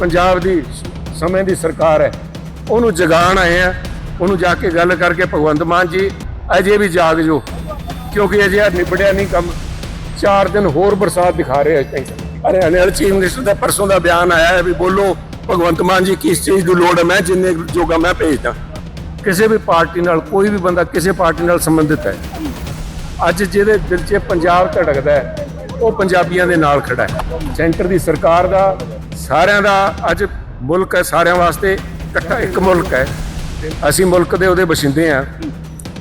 ਪੰਜਾਬ ਦੀ ਸਮੇਂ ਦੀ ਸਰਕਾਰ ਹੈ। ਉਹਨੂੰ ਜਗਾਣ ਆਏ ਆ ਉਹਨੂੰ ਜਾ ਕੇ ਗੱਲ ਕਰਕੇ ਭਗਵੰਤ ਮਾਨ ਜੀ, ਅਜੇ ਵੀ ਜਾਗ ਜੋ। ਕਿਉਂਕਿ ਅਜੇ ਨਿਬੜਿਆ ਨਹੀਂ ਕੰਮ। 4 ਦਿਨ ਹੋਰ ਬਰਸਾਤ ਦਿਖਾ ਰਹੇ ਅਜੇ ਹਰਿਆਣੇ ਵਾਲੇ ਚੀਫ ਮਿਨਿਸਟਰ ਦਾ ਪਰਸੋਂ ਦਾ ਬਿਆਨ ਆਇਆ ਹੈ ਵੀ ਬੋਲੋ, ਭਗਵੰਤ ਮਾਨ ਜੀ, ਕਿਸ ਚੀਜ਼ ਦੀ ਲੋੜ ਹੈ? ਮੈਂ ਜਿੰਨੇ ਜੋਗਾ ਮੈਂ ਭੇਜਦਾ। ਕਿਸੇ ਵੀ ਪਾਰਟੀ ਨਾਲ, ਕੋਈ ਵੀ ਬੰਦਾ ਕਿਸੇ ਪਾਰਟੀ ਨਾਲ ਸੰਬੰਧਿਤ ਹੈ। ਅੱਜ ਜਿਹਦੇ ਦਿਲ 'ਚ ਪੰਜਾਬ ਧੜਕਦਾ ਹੈ, ਉਹ ਪੰਜਾਬੀਆਂ ਦੇ ਨਾਲ ਖੜਾ ਹੈ। ਸੈਂਟਰ ਦੀ ਸਰਕਾਰ ਦਾ ਸਾਰਿਆਂ ਦਾ ਅੱਜ ਮੁਲਕ ਹੈ ਸਾਰਿਆਂ ਵਾਸਤੇ ਇਕੱਠਾ ਇੱਕ ਮੁਲਕ ਹੈ। ਅਸੀਂ ਮੁਲਕ ਦੇ ਉਹਦੇ ਵਸਿੰਦੇ ਆ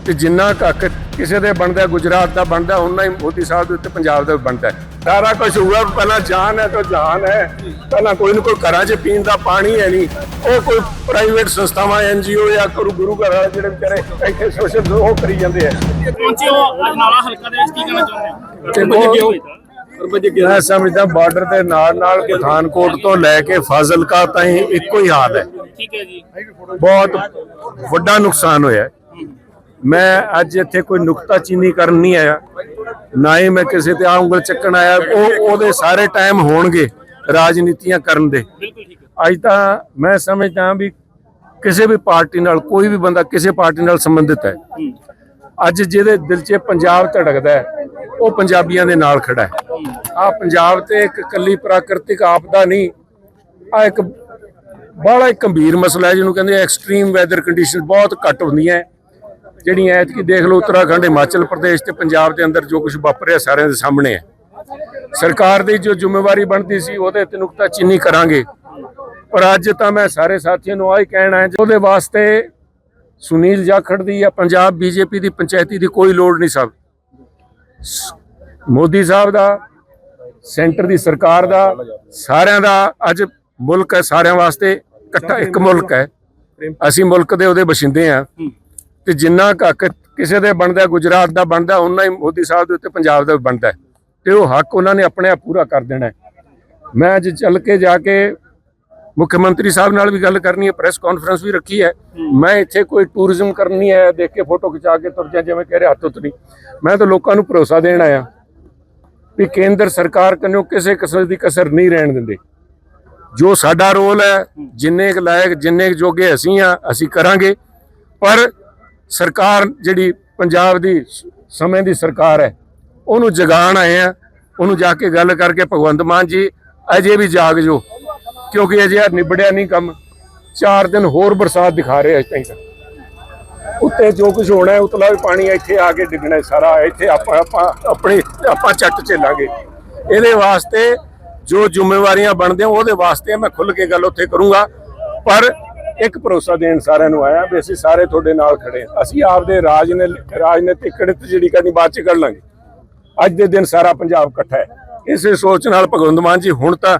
ਤੇ ਜਿੰਨਾ ਕੁ ਹੱਕ ਕਿਸੇ ਦੇ ਬਣਦਾ ਹੈ, ਗੁਜਰਾਤ ਦਾ ਬਣਦਾ ਉਹਨਾਂ ਹੀ ਮੋਦੀ ਸਾਹਿਬ ਦੇ ਉੱਤੇ ਪੰਜਾਬ ਦਾ ਬਣਦਾ ਹੈ। ਸਾਰਾ ਕੁਝ ਹੋਊਗਾ ਪਹਿਲਾਂ ਜਾਨ ਹੈ ਤਾਂ ਜਾਨ ਹੈ। ਪਹਿਲਾਂ ਕੋਈ ਨਾ ਕੋਈ ਘਰਾਂ 'ਚ ਪੀਣ ਦਾ ਪਾਣੀ ਹੈ ਨਹੀਂ। ਉਹ ਕੋਈ ਪ੍ਰਾਈਵੇਟ ਸੰਸਥਾਵਾਂ ਐਨਜੀਓ ਜਾਂ ਗੁਰੂ ਗੁਰੂ ਘਰ ਵਾਲੇ ਜਿਹੜੇ ਵਿਚਾਰੇ ਇੱਥੇ ਸੋਸ਼ਲ ਉਹ ਕਰੀ ਜਾਂਦੇ ਆ। ਪਹੁੰਚੇ ਹੋ ਅਜਨਾਲਾ ਹਲਕਾ ਦੇ ਵਿੱਚ ਕੀ ਕਹਿਣਾ ਚਾਹੁੰਦੇ ਬਹੁਤ- ਮੈਂ ਸਮਝਦਾ ਬਾਰਡਰ ਦੇ ਨਾਲ ਨਾਲ ਪਠਾਨਕੋਟ ਤੋਂ ਲੈ ਕੇ ਫਾਜ਼ਿਲਕਾ ਤਾਈਂ ਇੱਕੋ ਹੀ ਹਾਲ ਹੈ। ਠੀਕ ਹੈ ਜੀ। ਬਹੁਤ ਵੱਡਾ ਨੁਕਸਾਨ ਹੋਇਆ। ਮੈਂ ਅੱਜ ਇੱਥੇ ਕੋਈ ਨੁਕਤਾਚੀਨੀ ਕਰਨ ਨਹੀਂ ਆਇਆ। ਨਾ ਹੀ ਮੈਂ ਕਿਸੇ ਤੇ ਆ ਉਂਗਲ ਚੱਕਣ ਆਇਆ। ਉਹ ਉਹਦੇ ਸਾਰੇ ਟਾਈਮ ਹੋਣਗੇ ਰਾਜਨੀਤੀਆਂ ਕਰਨ ਦੇ। ਅੱਜ ਤਾਂ ਮੈਂ ਸਮਝਦਾ ਵੀ ਕਿਸੇ ਵੀ ਪਾਰਟੀ ਨਾਲ ਕੋਈ ਵੀ ਬੰਦਾ ਕਿਸੇ ਪਾਰਟੀ ਨਾਲ ਸੰਬੰਧਿਤ ਹੈ। ਅੱਜ ਜਿਹਦੇ ਦਿਲ 'ਚ ਪੰਜਾਬ ਧੜਕਦਾ ਹੈ ਉਹ ਪੰਜਾਬੀਆਂ ਦੇ ਨਾਲ ਖੜਾ ਹੈ। ਆ ਪੰਜਾਬ ਤੇ ਇੱਕ ਕੱਲੀ ਪ੍ਰਾਕਿਰਤਿਕ ਆਪਦਾ ਨਹੀਂ ਆ ਇੱਕ ਬੜਾ ਇੱਕ ਗੰਭੀਰ ਮਸਲਾ ਹੈ ਜਿਹਨੂੰ ਕਹਿੰਦੇ ਐਕਸਟ੍ਰੀਮ ਵੈਦਰ ਕੰਡੀਸ਼ਨ ਬਹੁਤ ਘੱਟ ਹੁੰਦੀਆਂ ਜਿਹੜੀਆਂ ਐਤਕੀ ਦੇਖ ਲਓ ਉੱਤਰਾਖੰਡ, ਹਿਮਾਚਲ ਪ੍ਰਦੇਸ਼ ਤੇ ਪੰਜਾਬ ਦੇ ਅੰਦਰ ਜੋ ਕੁਝ ਵਾਪਰਿਆ ਸਾਰਿਆਂ ਦੇ ਸਾਹਮਣੇ ਹੈ। ਸਰਕਾਰ ਦੀ ਜੋ ਜ਼ਿੰਮੇਵਾਰੀ ਬਣਦੀ ਸੀ, ਉਹਦੇ ਤੇ ਨੁਕਤਾ ਚੀਨੀ ਕਰਾਂਗੇ। ਪਰ ਅੱਜ ਤਾਂ ਮੈਂ ਸਾਰੇ ਸਾਥੀਆਂ ਨੂੰ ਆਹੀ ਕਹਿਣਾ ਹੈ ਉਹਦੇ ਵਾਸਤੇ ਸੁਨੀਲ ਜਾਖੜ ਦੀ ਜਾਂ ਪੰਜਾਬ ਬੀਜੇਪੀ ਦੀ ਪੰਚਾਇਤੀ ਦੀ ਕੋਈ ਲੋੜ ਨਹੀਂ ਸਭ। ਮੋਦੀ ਸਾਹਿਬ ਦਾ, ਸੈਂਟਰ ਦੀ ਸਰਕਾਰ ਦਾ, ਸਾਰਿਆਂ ਦਾ ਅੱਜ ਮੁਲਕ ਹੈ, ਸਾਰਿਆਂ ਵਾਸਤੇ ਇਕੱਠਾ ਇੱਕ ਮੁਲਕ ਹੈ। ਅਸੀਂ ਮੁਲਕ ਦੇ ਉਹਦੇ ਵਸਿੰਦੇ ਆ ਤੇ ਜਿੰਨਾ ਕੁ ਹੱਕ ਕਿਸੇ ਦੇ ਬਣਦਾ, ਗੁਜਰਾਤ ਦਾ ਬਣਦਾ ਉਹਨਾਂ ਹੀ ਮੋਦੀ ਸਾਹਿਬ ਦੇ ਉੱਤੇ ਪੰਜਾਬ ਦਾ ਬਣਦਾ ਹੈ। ਤੇ ਉਹ ਹੱਕ ਉਹਨਾਂ ਨੇ ਆਪਣੇ ਆਪ ਪੂਰਾ ਕਰ ਦੇਣਾ ਮੈਂ ਅੱਜ ਚੱਲ ਕੇ ਜਾ ਕੇ ਮੁੱਖ ਮੰਤਰੀ ਸਾਹਿਬ ਨਾਲ ਵੀ ਗੱਲ ਕਰਨੀ ਹੈ ਪ੍ਰੈਸ ਕਾਨਫਰੰਸ ਵੀ ਰੱਖੀ ਹੈ। ਮੈਂ ਇੱਥੇ ਕੋਈ ਟੂਰਿਜ਼ਮ ਕਰਨੀ ਹੈ ਦੇਖ ਕੇ ਫੋਟੋ ਖਿਚਾ ਕੇ ਤੁਰ ਜਾ ਜਿਵੇਂ ਕਹਿ ਰਹੇ ਹੱਥ ਉੱਤ ਨਹੀਂ ਮੈਂ ਤਾਂ ਲੋਕਾਂ ਨੂੰ ਭਰੋਸਾ ਦੇਣ ਆਇਆ ਵੀ ਕੇਂਦਰ ਸਰਕਾਰ ਕੰਨੋਂ ਕਿਸੇ ਕਿਸਮ ਦੀ ਕਸਰ ਨਹੀਂ ਰਹਿਣ ਦਿੰਦੇ। ਜੋ ਸਾਡਾ ਰੋਲ ਹੈ ਜਿੰਨੇ ਕੁ ਲਾਇਕ ਜਿੰਨੇ ਕੁ ਜੋਗੇ ਅਸੀਂ ਆ ਅਸੀਂ ਕਰਾਂਗੇ। ਪਰ ਸਰਕਾਰ ਜਿਹੜੀ ਪੰਜਾਬ ਦੀ ਸਮੇਂ ਦੀ ਸਰਕਾਰ ਹੈ ਉਹਨੂੰ ਜਗਾਣ ਆਏ ਆ ਉਹਨੂੰ ਜਾ ਕੇ ਗੱਲ ਕਰਕੇ ਭਗਵੰਤ ਮਾਨ ਜੀ ਅਜੇ ਵੀ ਜਾਗ ਜੋ। ਕਿਉਂਕਿ ਅਜੇ ਨਿਬੜਿਆ ਨਹੀਂ ਕੰਮ। 4 ਦਿਨ ਹੋਰ ਬਰਸਾਤ ਦਿਖਾ ਰਹੇ ਅਜੇ ਤਾਈਂ ਉੱਤੇ ਜੋ ਕੁਝ ਹੋਣਾ ਹੈ, ਉਤਲਾ ਵੀ ਪਾਣੀ ਇੱਥੇ ਆ ਕੇ ਡਿੱਗਣਾ ਸਾਰਾ। ਇੱਥੇ ਆਪਾਂ ਆਪਾਂ ਆਪਣੀ ਆਪਾਂ ਚੱਟ ਝੇਲਾਂਗੇ। ਇਹਦੇ ਵਾਸਤੇ ਜੋ ਜ਼ਿੰਮੇਵਾਰੀਆਂ ਬਣਦੀਆਂ, ਉਹਦੇ ਵਾਸਤੇ ਮੈਂ ਖੁੱਲ ਕੇ ਗੱਲ ਉੱਥੇ ਕਰੂੰਗਾ। ਪਰ ਇੱਕ ਭਰੋਸਾ ਦੇਣ ਸਾਰਿਆਂ ਨੂੰ ਆਇਆ ਵੀ ਅਸੀਂ ਸਾਰੇ ਤੁਹਾਡੇ ਨਾਲ ਖੜੇ ਹਾਂ। ਅਸੀਂ ਆਪਦੇ ਰਾਜ ਨੇ ਰਾਜਨੀਤਿਕ ਕੜਿਤ ਜਿਹੜੀ ਕਰਨੀ, ਬਾਅਦ ਚ ਕਰ ਲਾਂਗੇ। ਅੱਜ ਦੇ ਦਿਨ ਸਾਰਾ ਪੰਜਾਬ ਇਕੱਠਾ ਹੈ। ਇਸੇ ਸੋਚ ਨਾਲ ਭਗਵੰਤ ਮਾਨ ਜੀ ਹੁਣ ਤਾਂ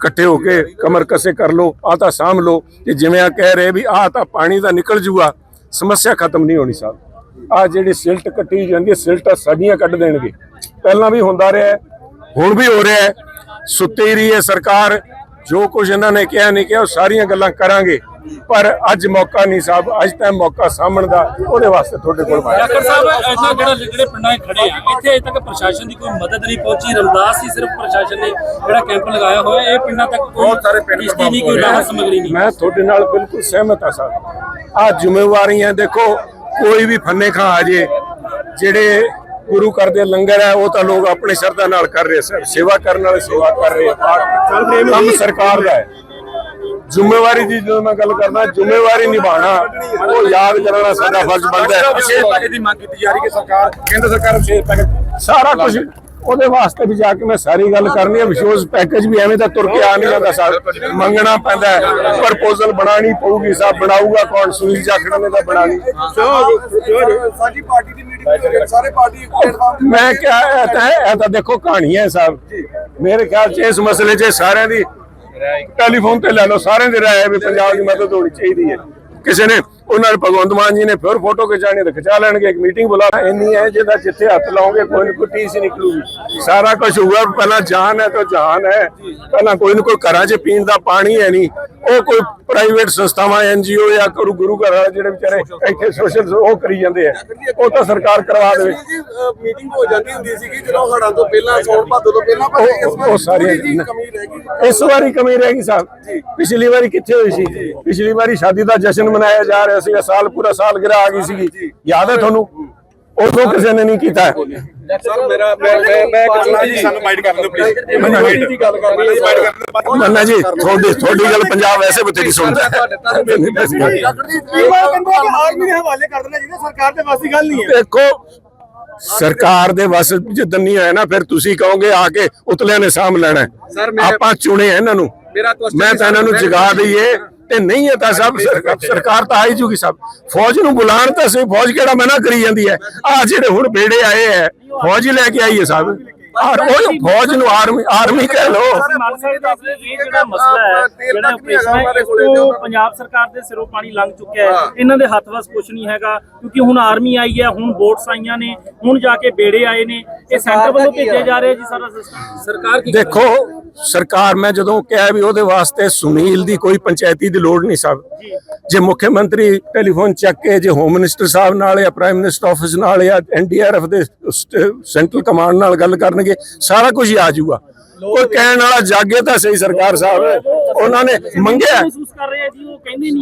ਇਕੱਠੇ ਹੋ ਕੇ ਕਮਰ ਕਸੇ ਕਰ ਲੋ ਆ ਤਾਂ ਸਾਂਭ ਲੋ ਤੇ ਜਿਵੇਂ ਆ ਕਹਿ ਰਹੇ ਵੀ ਆ ਤਾਂ ਪਾਣੀ ਦਾ ਨਿਕਲ ਜੂਗਾ, ਸਮੱਸਿਆ ਖਤਮ ਨਹੀਂ ਹੋਣੀ ਸਾਹਿਬ। ਆ ਜਿਹੜੀ ਸਿਲਟ ਕੱਟੀ ਜਾਂਦੀ ਹੈ, ਸਿਲਟਾਂ ਸਾਡੀਆਂ ਕੱਢ ਦੇਣਗੇ। ਪਹਿਲਾਂ ਵੀ ਹੁੰਦਾ ਰਿਹਾ ਹੁਣ ਵੀ ਹੋ ਰਿਹਾ ਸੁੱਤੀ ਰਹੀ ਹੈ ਸਰਕਾਰ ਜੋ ਕੁਝ ਇਹਨਾਂ ਨੇ ਕਿਹਾ ਨਹੀਂ ਕਿਹਾ ਉਹ ਸਾਰੀਆਂ ਗੱਲਾਂ ਕਰਾਂਗੇ। ਪਰ ਅੱਜ ਮੌਕਾ ਨਹੀਂ ਸਾਹਿਬ ਅੱਜ ਤਾਂ ਮੌਕਾ ਸਾਹਮਣ ਦਾ ਉਹਦੇ ਵਾਸਤੇ ਤੁਹਾਡੇ ਕੋਲ ਆਇਆ। ਡਾਕਟਰ ਸਾਹਿਬ ਐਸਾ ਜਿਹੜਾ ਜਿਹੜੇ ਪਿੰਡਾਂ 'ਚ ਖੜੇ ਆ ਇੱਥੇ ਅਜੇ ਤੱਕ ਪ੍ਰਸ਼ਾਸਨ ਦੀ ਕੋਈ ਮਦਦ ਨਹੀਂ ਪਹੁੰਚੀ ਰਮਦਾਸ ਹੀ ਸਿਰਫ ਪ੍ਰਸ਼ਾਸਨ ਨੇ ਜਿਹੜਾ ਕੈਂਪ ਲਗਾਇਆ ਹੋਇਆ ਇਹ ਪਿੰਡਾਂ ਤੱਕ ਕੋਈ ਬਹੁਤ ਸਾਰੇ ਪਿੰਡ ਨਹੀਂ ਕੋਈ ਰਾਹਤ ਸਮਗਰੀ ਨਹੀਂ। ਮੈਂ ਤੁਹਾਡੇ ਨਾਲ ਬਿਲਕੁਲ ਸਹਿਮਤ ਹਾਂ ਸਾਹਿਬ। ਆ ਜ਼ਿੰਮੇਵਾਰੀਆਂ ਦੇਖੋ ਕੋਈ ਵੀ ਫੰਨੇ ਖਾਂ ਆ ਜੇ ਜਿਹੜੇ ਗੁਰੂ ਘਰ ਦੇ ਲੰਗਰ ਹੈ ਉਹ ਤਾਂ ਲੋਕ ਆਪਣੇ ਸ਼ਰਧਾ ਨਾਲ ਕਰ ਰਹੇ ਸਰ ਸੇਵਾ ਕਰਨ ਵਾਲੇ ਸੇਵਾ ਕਰ ਰਹੇ ਆ। ਕੰਮ ਸਰਕਾਰ ਦਾ ਹੈ। ਜ਼ਿੰਮੇਵਾਰੀ ਦੀ ਜਦੋਂ ਮੈਂ ਗੱਲ ਕਰਦਾ ਜ਼ਿੰਮੇਵਾਰੀ ਨਿਭਾਣਾ ਉਹ ਯਾਦ ਕਰਨਾ ਸਾਡਾ ਫਰਜ਼ ਬਣਦਾ ਹੈ। ਵਿਸ਼ੇਸ਼ ਪੈਕੇਜ ਦੀ ਮੰਗ ਕੀਤੀ ਜਾ ਰਹੀ ਕਿ ਸਰਕਾਰ ਕੇਂਦਰ ਸਰਕਾਰ ਵਿਸ਼ੇਸ਼ ਪੈਕੇਜ ਸਾਰਾ ਕੁਝ ਉਹਦੇ ਵਾਸਤੇ ਵੀ ਜਾ ਕੇ ਮੈਂ ਸਾਰੀ ਗੱਲ ਕਰਨੀ ਹੈ। ਵਿਸ਼ੋਸ ਪੈਕੇਜ ਵੀ ਐਵੇਂ ਤਾਂ ਤੁਰ ਕੇ ਆ ਨਹੀਂ ਜਾਂਦਾ ਸਰ। ਮੰਗਣਾ ਪੈਂਦਾ ਹੈ। ਪ੍ਰਪੋਜ਼ਲ ਬਣਾਣੀ ਪਊਗੀ ਸਭ ਬਣਾਊਗਾ ਕੌਣ ਸੁਨੀਲ ਜਾਖੜ ਨੇ ਤਾਂ ਬਣਾਣੀ ਸਾਡੀ ਪਾਰਟੀ ਦੀ ਸਾਰੇ ਪਾਰਟੀ ਪਲੇਟਫਾਰਮ ਮੈਂ ਕਿਹਾ ਇਹ ਤਾਂ ਇਹ ਤਾਂ ਦੇਖੋ ਕਹਾਣੀਆਂ ਹੈ ਸਾਹਿਬ ਮੇਰੇ ਖਿਆਲ 'ਚ ਇਸ ਮਸਲੇ 'ਚ ਸਾਰਿਆਂ ਦੀ ਟੈਲੀਫੋਨ ਤੇ ਲੈ ਲਓ ਸਾਰਿਆਂ ਦੀ ਰਾਏ ਹੈ ਵੀ ਪੰਜਾਬ ਦੀ ਮਦਦ ਹੋਣੀ ਚਾਹੀਦੀ ਹੈ। ਕਿਸੇ ਨੇ ਉਹਨਾਂ ਨੇ ਭਗਵੰਤ ਮਾਨ ਜੀ ਨੇ ਫਿਰ ਫੋਟੋ ਖਿਚਾਣੀ ਤਾਂ ਖਿਚਾ ਲੈਣਗੇ ਇੱਕ ਮੀਟਿੰਗ ਬੁਲਾ ਇੰਨੀ ਹੈ ਜਿਹਦਾ ਜਿੱਥੇ ਹੱਥ ਲਾਓਗੇ ਕੋਈ ਨਾ ਕੋਈ ਟੀਸ ਨਿਕਲੂਗੀ। ਸਾਰਾ ਕੁਝ ਹੋਊਗਾ ਪਹਿਲਾਂ ਜਾਨ ਹੈ ਤਾਂ ਜਾਨ ਹੈ ਪਹਿਲਾਂ ਕੋਈ ਨਾ ਕੋਈ ਘਰਾਂ 'ਚ ਪੀਣ ਦਾ ਪਾਣੀ ਹੈ ਨਹੀਂ। ਉਹ ਕੋਈ ਪ੍ਰਾਈਵੇਟ ਸੰਸਥਾਵਾਂ ਐਨਜੀਓ ਜਾਂ ਗੁਰੂ ਗੁਰੂ ਘਰ ਵਾਲੇ ਜਿਹੜੇ ਵਿਚਾਰੇ ਇੱਥੇ ਸੋਸ਼ਲ ਉਹ ਕਰੀ ਜਾਂਦੇ ਆ। ਉਹ ਤਾਂ ਸਰਕਾਰ ਕਰਵਾ ਦੇਵੇ। ਮੀਟਿੰਗ ਹੋ ਜਾਂਦੀ ਹੁੰਦੀ ਸੀਗੀ ਜਦੋਂ ਹੜਾਂ ਤੋਂ ਪਹਿਲਾਂ ਸੌਣ ਭਾਦੋ ਤੋਂ ਪਹਿਲਾਂ ਪਰ ਇਸ ਉਹ- ਵਾਰ ਜਿਹੀ ਕਮੀ ਰਹਿ ਗਈ। ਇਸ ਵਾਰੀ ਕਮੀ ਰਹਿ ਗਈ ਸਾਹਿਬ। ਪਿਛਲੀ ਵਾਰੀ ਕਿੱਥੇ ਹੋਈ ਸੀ? ਪਿਛਲੀ ਵਾਰੀ ਸ਼ਾਦੀ ਦਾ ਜਸ਼ਨ ਮਨਾਇਆ ਜਾ ਰਿਹਾ ਸੀਗਾ ਸਾਲ ਪੂਰਾ ਸਾਲ ਗਿਰਾ ਆ ਗਈ ਸੀਗੀ। ਯਾਦ ਹੈ ਤੁਹਾਨੂੰ? ਉਦੋਂ ਕਿਸੇ ਨੇ ਨਹੀਂ ਕੀਤਾ। ਸਰ ਮੇਰਾ ਮੈਂ ਮੈਂ ਮੈਂ ਕਹੂੰਗਾ ਜੀ ਸਾਨੂੰ ਮਾਈਂਡ ਕਰਨ ਦਿਓ ਪਲੀਜ਼ ਮੰਨਾ ਜੀ। ਦੀ ਗੱਲ ਕਰਨੀ ਹੈ ਮਾਈਂਡ ਕਰਨ ਦਿਓ ਮੰਨਾ ਜੀ ਤੁਹਾਡੀ ਤੁਹਾਡੀ ਗੱਲ ਪੰਜਾਬ ਵੈਸੇ ਸੁਣਦਾ ਆਰਮੀ ਦੇ ਹਵਾਲੇ ਕਰ ਦੇਣਾ ਜਿਹਨੇ ਸਰਕਾਰ ਦੇ ਵਾਸੀ ਗੱਲ ਨਹੀਂ ਹੈ। ਦੇਖੋ ਸਰਕਾਰ ਦੇ ਵਸ ਜਿੱਦਨ ਨਹੀਂ ਆਇਆ ਨਾ ਫਿਰ ਤੁਸੀਂ ਕਹੋਗੇ ਆ ਕੇ ਉਤਲਿਆਂ ਨੇ ਸਾਂਭ ਲੈਣਾ। ਆਪਾਂ ਚੁਣੇ ਆ ਇਹਨਾਂ ਨੂੰ। ਮੈਂ ਤਾਂ ਇਹਨਾਂ ਨੂੰ ਜਗਾ ਦਈਏ। ਤੇ ਨਹੀਂ ਹੈ ਤਾਂ ਸਭ ਸਰਕਾਰ ਤਾਂ ਆਈ ਜੂਗੀ ਸਭ। ਫੌਜ ਨੂੰ ਬੁਲਾਣ ਤਾਂ ਸਹੀ ਫੌਜ ਕਿਹੜਾ ਮਨਾ ਕਰੀ ਜਾਂਦੀ ਹੈ? ਆ ਜਿਹੜੇ ਹੁਣ ਬੇੜੇ ਆਏ ਹੈ ਫੌਜ ਹੀ ਲੈ ਕੇ ਆਈ ਹੈ ਸਭ। ਆਰ ਉਹ ਫੌਜ ਨੂੰ ਆਰਮੀ ਆਰਮੀ ਕਹਿ ਲੋ ਜਿਹੜਾ ਮਸਲਾ ਹੈ ਜਿਹੜਾ ਪੰਜਾਬ ਸਰਕਾਰ ਦੇ ਸਿਰੋਂ ਪਾਣੀ ਲੰਘ ਚੁੱਕਿਆ ਹੈ। ਇਹਨਾਂ ਦੇ ਹੱਥ ਵਸ ਕੁਝ ਨਹੀਂ ਹੈਗਾ ਕਿਉਂਕਿ ਹੁਣ ਆਰਮੀ ਆਈ ਹੈ ਹੁਣ ਬੋਟਸ ਆਈਆਂ ਨੇ ਹੁਣ ਜਾ ਕੇ ਬੇੜੇ ਆਏ ਨੇ। ਇਹ ਸੈਂਟਰ ਵੱਲੋਂ ਭੇਜਿਆ ਜਾ ਰਿਹਾ ਜੀ ਸਾਰਾ ਸਿਸਟਮ ਸਰਕਾਰ ਕੀ ਦੇਖੋ ਸਰਕਾਰ ਮੈਂ ਜਦੋਂ ਕਿਹਾ ਵੀ ਉਹਦੇ ਵਾਸਤੇ ਸੁਨੀਲ ਦੀ ਕੋਈ ਪੰਚਾਇਤੀ ਦੀ ਲੋੜ ਨਹੀਂ ਸਾਹਿਬ ਜੇ। ਮੁੱਖ ਮੰਤਰੀ ਟੈਲੀਫੋਨ ਚੱਕ ਕੇ ਜੇ ਹੋਮ ਮਿਨਿਸਟਰ ਸਾਹਿਬ ਨਾਲ ਜਾਂ ਪ੍ਰਾਈਮ ਮਿਨਿਸਟਰ ਆਫਿਸ ਨਾਲ ਜਾਂ ਐਨਡੀਆਰਐਫ ਦੇ ਸੈਂਟਰਲ ਕਮਾਂਡ ਨਾਲ ਗੱਲ ਕਰਨਗੇ ਸਾਰਾ ਕੁਝ ਆ ਜਾਊਗਾ। ਕੋਈ ਕਹਿਣ ਵਾਲਾ ਜਾਗੇ ਤਾਂ ਸਹੀ ਸਰਕਾਰ ਸਾਹਿਬ ਉਹਨਾਂ ਨੇ ਮੰਗਿਆ।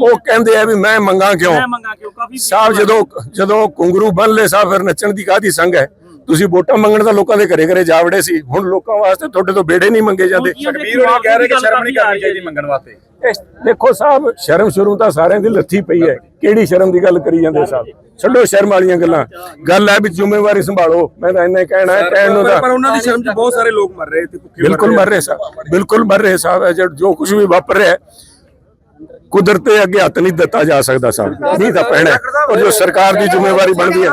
ਉਹ ਕਹਿੰਦੇ ਆ ਵੀ ਮੈਂ ਮੰਗਾ ਕਿਉਂ? ਸਾਹਿਬ ਜਦੋਂ ਜਦੋਂ ਕੁੰਗਰੂ ਬੰਨ ਲੈ ਸਾਹਿਬ ਫਿਰ ਨੱਚਣ ਦੀ ਕਾਦੀ ਸੰਗ ਹੈ? ਤੁਸੀਂ ਵੋਟਾਂ ਮੰਗਣ ਤਾਂ ਲੋਕਾਂ ਦੇ ਘਰੇ ਘਰੇ ਜਾ ਵੜੇ ਸੀ। ਹੁਣ ਲੋਕਾਂ ਵਾਸਤੇ ਤੁਹਾਡੇ ਤੋਂ ਬੇੜੇ ਨਹੀਂ ਮੰਗੇ ਜਾਂਦੇ। ਵੀਰ ਉਹ ਕਹਿ ਰਹੇ ਕਿ ਸ਼ਰਮ ਨਹੀਂ ਕਰਨੀ ਚਾਹੀਦੀ ਮੰਗਣ ਵਾਸਤੇ। ਦੇਖੋ ਸਾਹਿਬ ਸ਼ਰਮ ਸ਼ੁਰੂ ਤਾਂ ਸਾਰਿਆਂ ਦੀ ਲੱਥੀ ਪਈ ਹੈ। ਕਿਹੜੀ ਸ਼ਰਮ ਦੀ ਗੱਲ ਕਰੀ ਜਾਂਦੇ ਸਾਹਿਬ? ਛੱਡੋ ਸ਼ਰਮ ਵਾਲੀਆਂ ਗੱਲਾਂ। ਗੱਲ ਹੈ ਵੀ ਜ਼ਿੰਮੇਵਾਰੀ ਸੰਭਾਲੋ। ਮੈਂ ਤਾਂ ਇੰਨਾ ਹੀ ਕਹਿਣਾ ਹੈ ਕਹਿਣ ਨੂੰ ਤਾਂ ਪਰ ਉਹਨਾਂ ਦੀ ਸ਼ਰਮ 'ਚ ਬਹੁਤ ਸਾਰੇ ਲੋਕ ਮਰ ਰਹੇ ਤੇ ਭੁੱਖੇ ਬਿਲਕੁਲ ਮਰ ਰਹੇ ਸਾਹਿਬ ਬਿਲਕੁਲ ਮਰ ਰਹੇ ਸਾਹਿਬ ਜੋ- ਜੋ ਕੁਝ ਵੀ ਵਾਪਰ ਰਿਹਾ ਹੈ, ਕੁਦਰਤ ਦੇ ਅੱਗੇ ਹੱਥ ਨਹੀਂ ਦਿੱਤਾ ਜਾ ਸਕਦਾ ਸਾਹਿਬ ਨਹੀਂ ਤਾਂ ਪੈਣਾ ਔਰ ਜੋ ਸਰਕਾਰ ਦੀ ਜ਼ਿੰਮੇਵਾਰੀ ਬਣਦੀ ਹੈ।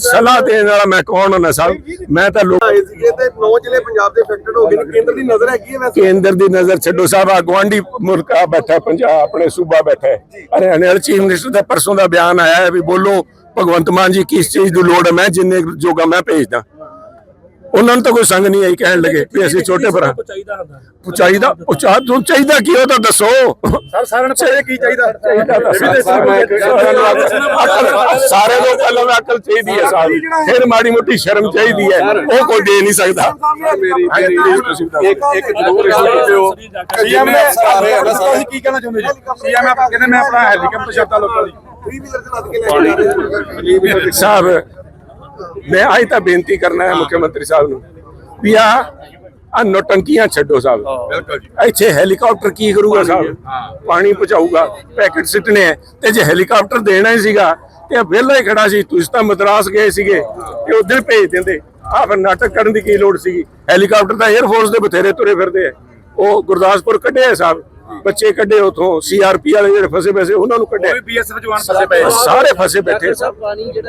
ਸਲਾਹ ਦੇਣ ਵਾਲਾ ਮੈਂ ਕੌਣ ਹੁੰਦਾ ਸਾਹਿਬ ਮੈਂ ਤਾਂ ਲੋਕ ਆਏ ਸੀਗੇ ਤੇ 9 ਜ਼ਿਲ੍ਹੇ ਪੰਜਾਬ ਦੇ ਅਫੈਕਟਡ ਹੋ ਗਏ ਕੇਂਦਰ ਦੀ ਨਜ਼ਰ ਹੈਗੀ ਹੈ ਵੈਸੇ ਕੇਂਦਰ ਦੀ ਨਜ਼ਰ ਛੱਡੋ ਸਾਹਿਬ ਆ ਗਵਾਂਢੀ ਮੁਲਕ ਆ ਬੈਠਾ ਪੰਜਾਬ, ਆਪਣੇ ਸੂਬਾ ਬੈਠਾ ਹਰਿਆਣੇ ਵਾਲੇ ਚੀਫ ਮਿਨਿਸਟਰ ਦਾ ਪਰਸੋਂ ਦਾ ਬਿਆਨ ਆਇਆ ਹੈ ਵੀ ਬੋਲੋ, ਭਗਵੰਤ ਮਾਨ ਜੀ, ਕਿਸ ਚੀਜ਼ ਦੀ ਲੋੜ ਹੈ? ਮੈਂ ਜਿੰਨੇ ਜੋਗਾ ਮੈਂ ਭੇਜਦਾ। ਉਹਨਾਂ ਨੂੰ ਤਾਂ ਕੋਈ ਸੰਗ ਨਹੀਂ ਆਈ ਕਹਿਣ ਲੱਗੇ ਵੀ ਅਸੀਂ ਛੋਟੇ ਭਰਾ। ਚਾਹੀਦਾ ਹੁੰਦਾ? ਉਹ ਚਾਹੀਦਾ ਉਹ ਚਾਹ ਚਾਹੀਦਾ ਕੀ ਉਹ ਤਾਂ ਦੱਸੋ। ਸਰ ਸਾਰਿਆਂ ਨੂੰ ਕੀ ਚਾਹੀਦਾ? ਸਾਰੇ ਤੋਂ ਪਹਿਲਾਂ ਤਾਂ ਅਕਲ ਚਾਹੀਦੀ ਹੈ ਸਾਹਿਬ ਫਿਰ ਮਾੜੀ ਮੋਟੀ ਸ਼ਰਮ ਚਾਹੀਦੀ ਹੈ। ਉਹ ਕੋਈ ਦੇ ਨਹੀਂ ਸਕਦਾ। ਇੱਕ ਇੱਕ ਜ਼ਰੂਰ ਇਸ ਲਈ ਦਿਓ ਸੀਐਮ ਨੇ ਸਾਰੇ ਹੈ ਨਾ ਸਾਰੇ ਕੀ ਕਹਿਣਾ ਚਾਹੁੰਦੇ ਜੀ? ਸੀਐਮ ਆਪ ਕਹਿੰਦੇ ਮੈਂ ਆਪਣਾ ਹੈਲੀਕਾਪਟਰ ਛੱਡਦਾ ਲੋਕਾਂ ਦੀ 3 ਵੀਲਰ ਤੇ ਲੱਦ ਕੇ ਲੈ ਸਾਹਿਬ ਮੈਂ ਅੱਜ ਤਾਂ ਬੇਨਤੀ ਕਰਨਾ ਹੈ ਮੁੱਖ ਮੰਤਰੀ ਸਾਹਿਬ ਨੂੰ ਵੀ ਆ ਆ ਨੋਟੰਕੀਆਂ ਛੱਡੋ ਸਾਹਿਬ। ਬਿਲਕੁਲ ਜੀ। ਇੱਥੇ ਹੈਲੀਕਾਪਟਰ ਕੀ ਕਰੂਗਾ ਸਾਹਿਬ? ਪਾਣੀ ਪਹੁੰਚਾਊਗਾ ਪੈਕੇਟ ਸਿੱਟਣੇ ਹੈ। ਤੇ ਜੇ ਹੈਲੀਕਾਪਟਰ ਦੇਣਾ ਹੀ ਸੀਗਾ ਤੇ ਵਿਹਲਾ ਹੀ ਖੜਾ ਸੀ। ਤੁਸੀਂ ਤਾਂ ਮਦਰਾਸ ਗਏ ਸੀਗੇ ਤੇ ਉਧਰ ਭੇਜ ਦਿੰਦੇ। ਆ ਫਿਰ ਨਾਟਕ ਕਰਨ ਦੀ ਕੀ ਲੋੜ ਸੀਗੀ? ਹੈਲੀਕਾਪਟਰ ਤਾਂ 에ਅਰ ਫੋਰਸ ਦੇ ਬਥੇਰੇ ਤੁਰੇ ਫਿਰਦੇ ਆ। ਉਹ ਗੁਰਦਾਸਪੁਰ ਕੱਢਿਆ ਸਾਹਿਬ। ਬੱਚੇ ਕੱਢੇ ਉਥੋਂ ਸੀਆਰਪੀ ਵਾਲੇ ਜਿਹੜੇ ਫਸੇ ਪੈਸੇ ਉਹਨਾਂ ਨੂੰ ਕੱਢਿਆ। ਬੀਐਸਐਫ ਜਵਾਨ ਫਸੇ ਪਏ ਸਾਰੇ ਫਸੇ ਬੈਠੇ।